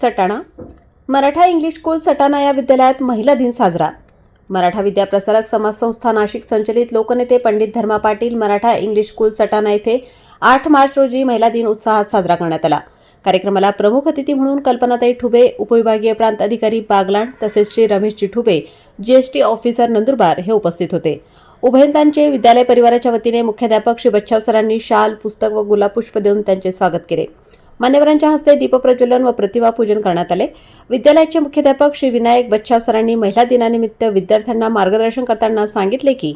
Satana. Maratha English school Satana या विद्यालयात महिला दिन साजरा. मराठा विद्याप्रसारक समाज संस्था नाशिक संचलित लोकनेते पंडित धर्मा पाटील मराठा इंग्लिश स्कूल सटाणा येथे आठ मार्च रोजी महिला दिन उत्साहात साजरा करण्यात आला. कार्यक्रमाला प्रमुख अतिथी म्हणून कल्पनाताई ठुबे उपविभागीय प्रांत अधिकारी बागलाण तसेच श्री रमेशजी ठुबे जीएसटी ऑफिसर नंदुरबार हे उपस्थित होते. उभयंतांचे विद्यालय परिवाराच्या वतीने मुख्याध्यापक श्री बच्छाव सरांनी शाल पुस्तक व गुलाबपुष्प देऊन त्यांचे स्वागत केले. मान्यवरांच्या हस्ते दीपप्रज्वलन व प्रतिमा पूजन करण्यात आले. विद्यालयाचे मुख्याध्यापक श्री विनायक बच्छाव सरांनी महिला दिनानिमित्त विद्यार्थ्यांना मार्गदर्शन करताना सांगितले की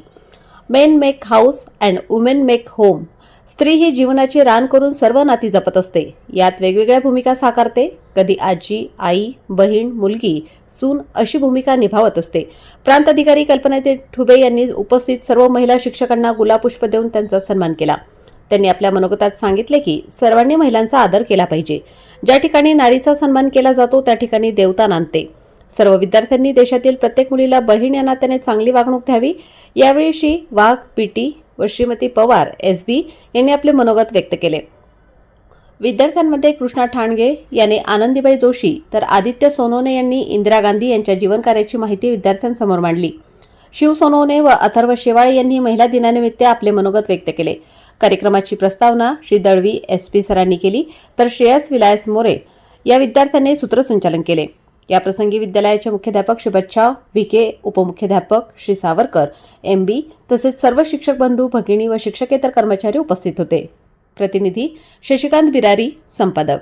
men make house and women make home स्त्री ही जीवनाची रान करून सर्व नाती जपत असते. यात वेगवेगळ्या भूमिका साकारते. कधी आजी आई बहीण मुलगी सून अशी भूमिका निभावत असते. प्रांत अधिकारी कल्पना ठुबे यांनी उपस्थित सर्व महिला शिक्षकांना गुलाबपुष्प देऊन त्यांचा सन्मान केला. त्यांनी आपल्या मनोगतात सांगितले की सर्वांनी महिलांचा आदर केला पाहिजे. ज्या ठिकाणी नारीचा सन्मान केला जातो त्या ठिकाणी देवता नांदते सर्व विद्यार्थ्यांनी देशातील प्रत्येक मुलीला बहीण या नात्याने चांगली वागणूक द्यावी. यावेळी श्री वाघ पीटी व श्रीमती पवार एस. बी. यांनी आपले मनोगत व्यक्त केले. विद्यार्थ्यांमध्ये कृष्णा ठाणगे यांनी आनंदीबाई जोशी तर आदित्य सोनोने यांनी इंदिरा गांधी यांच्या जीवनकार्याची माहिती विद्यार्थ्यांसमोर मांडली. शिव सोनोने व अथर्व शेवाळे यांनी महिला दिनानिमित्त आपले मनोगत व्यक्त केले. कार्यक्रमाची प्रस्तावना श्री दळवी एस पी सरांनी केली तर श्रेयस विलायस मोरे या विद्यार्थ्यांनी सूत्रसंचालन केले. याप्रसंगी विद्यालयाचे मुख्याध्यापक शुभच्छाव बच्छाव विके उपमुख्याध्यापक श्री सावरकर एम बी तसेच सर्व शिक्षक बंधू भगिनी व शिक्षकेतर कर्मचारी उपस्थित होते. प्रतिनिधी शशिकांत बिरारी संपादक.